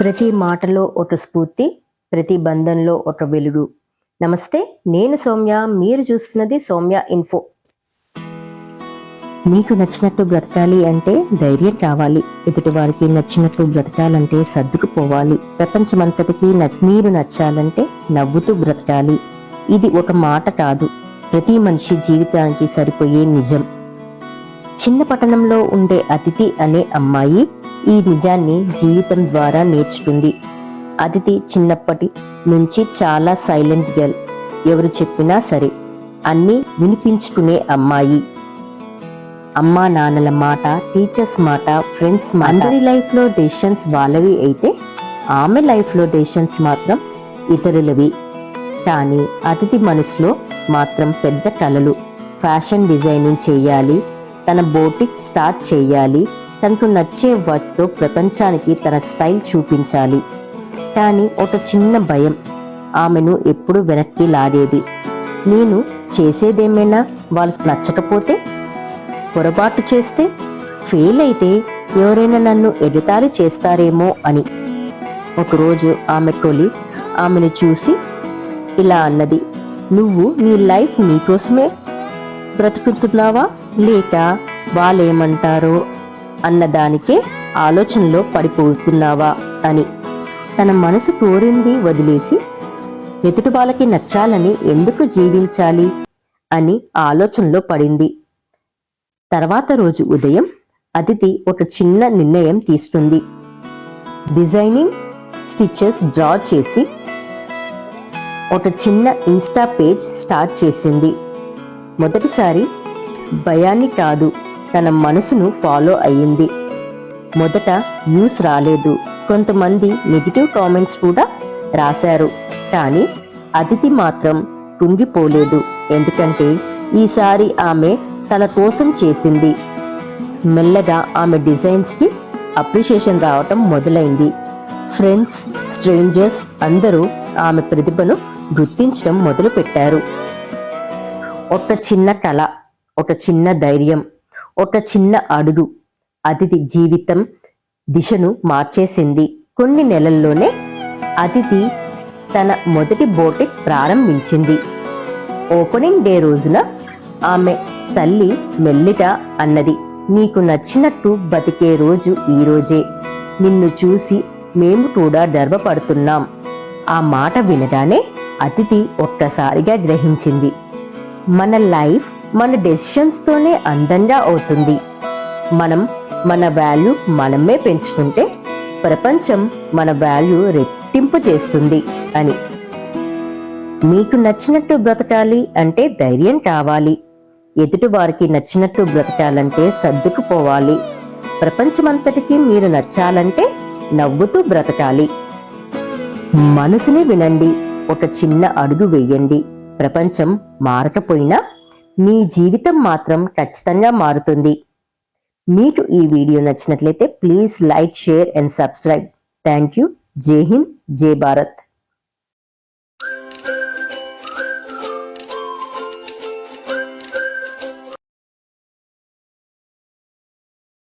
ప్రతి మాటలో ఒక స్ఫూర్తి ప్రతి బంధంలో ఒక వెలుగు. నమస్తే నేను సౌమ్య. మీరు చూస్తున్నది సౌమ్య ఇన్ఫో. మీకు నచ్చినట్టు బ్రతకాలి అంటే ధైర్యం కావాలి. ఎదుటి వారికి నచ్చినట్టు బ్రతకాలంటే సర్దుకుపోవాలి. ప్రపంచమంతటికి న- మీరు నచ్చాలంటే నవ్వుతూ బ్రతకాలి. ఇది ఒక మాట కాదు. ప్రతి మనిషి జీవితానికి సరిపోయే నిజం. చిన్న పట్టణంలో ఉండే అతిథి అనే అమ్మాయి ఈ నిజాన్ని జీవితం ద్వారా నేర్చుకుంది. అతిథి చిన్నప్పటి నుంచి చాలా సైలెంట్ గర్ల్. ఎవరు చెప్పినా సరే అన్నీ వినిపించుకునే అమ్మాయి. అమ్మా నాన్నల మాట టీచర్స్ మాట ఫ్రెండ్స్ అందరి లైఫ్లో డెసిషన్స్ వాళ్ళవి అయితే ఆమె లైఫ్లో డెసిషన్స్ మాత్రం ఇతరులవి. కానీ అతిథి మనసులో మాత్రం పెద్ద కలలు ఫ్యాషన్ డిజైనింగ్ చేయాలి తన బోటిక్ స్టార్ట్ చేయాలి తనకు నచ్చే వర్క్తో ప్రపంచానికి తన స్టైల్ చూపించాలి. కానీ ఒక చిన్న భయం. ఆమెను ఎప్పుడు వెనక్కి లాడేది నేను చేసేదేమైనా వాళ్ళకి నచ్చకపోతే? పొరపాటు చేస్తే? ఫెయిల్ అయితే ఎవరైనా నన్ను ఎగతాళి చేస్తారేమో అని. ఒకరోజు ఆమె కొలి ఆమెను చూసి ఇలా అన్నది. నువ్వు నీ లైఫ్ నీకోసమే బ్రతుకుతున్నావా? లేక వాళ్ళేమంటారో? అన్నదానికే ఆలోచనలో పడిపోతున్నావా అని తన మనసు కోరింది వదిలేసి ఎదుటి వాళ్ళకి నచ్చాలని ఎందుకు జీవించాలి అని ఆలోచనలో పడింది. తర్వాత రోజు ఉదయం అతిథి ఒక చిన్న నిర్ణయం తీసుకుంది. డిజైనింగ్ స్టిచెస్ డ్రా చేసి ఒక చిన్న ఇన్స్టా పేజ్ స్టార్ట్ చేసింది. మొదటిసారి భయాన్ని కాదు తన మనసును ఫాలో అయ్యింది. మొదట న్యూస్ రాలేదు. కొంతమంది నెగిటివ్ కామెంట్స్ కూడా రాశారు. కానీ అతిథి మాత్రం కుంగిపోలేదు. ఎందుకంటే ఈసారి ఆమె తన కోసం చేసింది. మెల్లగా ఆమె డిజైన్స్కి అప్రిషియేషన్ రావటం మొదలైంది. ఫ్రెండ్స్ స్ట్రేంజర్స్ అందరూ ఆమె ప్రతిభను గుర్తించడం మొదలుపెట్టారు. ఒక చిన్న కళ ఒక చిన్న ధైర్యం. ఒక చిన్న అడుగు. అతిథి జీవితం దిశను మార్చేసింది. కొన్ని నెలల్లోనే అతిథి తన మొదటి బోటిక్ ప్రారంభించింది. ఓపెనింగ్ డే రోజున ఆమె తల్లి మెల్లిట అన్నది నీకు నచ్చినట్టు బతికే రోజు ఈ రోజే. నిన్ను చూసి మేము కూడా గర్వపడుతున్నాం. ఆ మాట వినగానే అతిథి ఒక్కసారిగా గ్రహించింది. మన లైఫ్ మన డెసిషన్స్ తోనే అందంగా అవుతుంది. మనం మన వాల్యూ మనమే పెంచుకుంటే ప్రపంచం మన వాల్యూ రెట్టింపు చేస్తుంది అని. మీకు నచ్చినట్టు బ్రతకాలి అంటే ధైర్యం కావాలి. ఎదుటివారికి నచ్చినట్టు బ్రతకాలంటే సర్దుకుపోవాలి. ప్రపంచమంతటికి మీరు నచ్చాలంటే నవ్వుతూ బ్రతకాలి. మనసుని వినండి. ఒక చిన్న అడుగు వేయండి. ప్రపంచం మారకపోయినా మీ జీవితం మాత్రం ఖచ్చితంగా మారుతుంది. మీకు ఈ వీడియో నచ్చినట్లయితే please like share and subscribe. Thank you. Jai Hind Jai Bharat.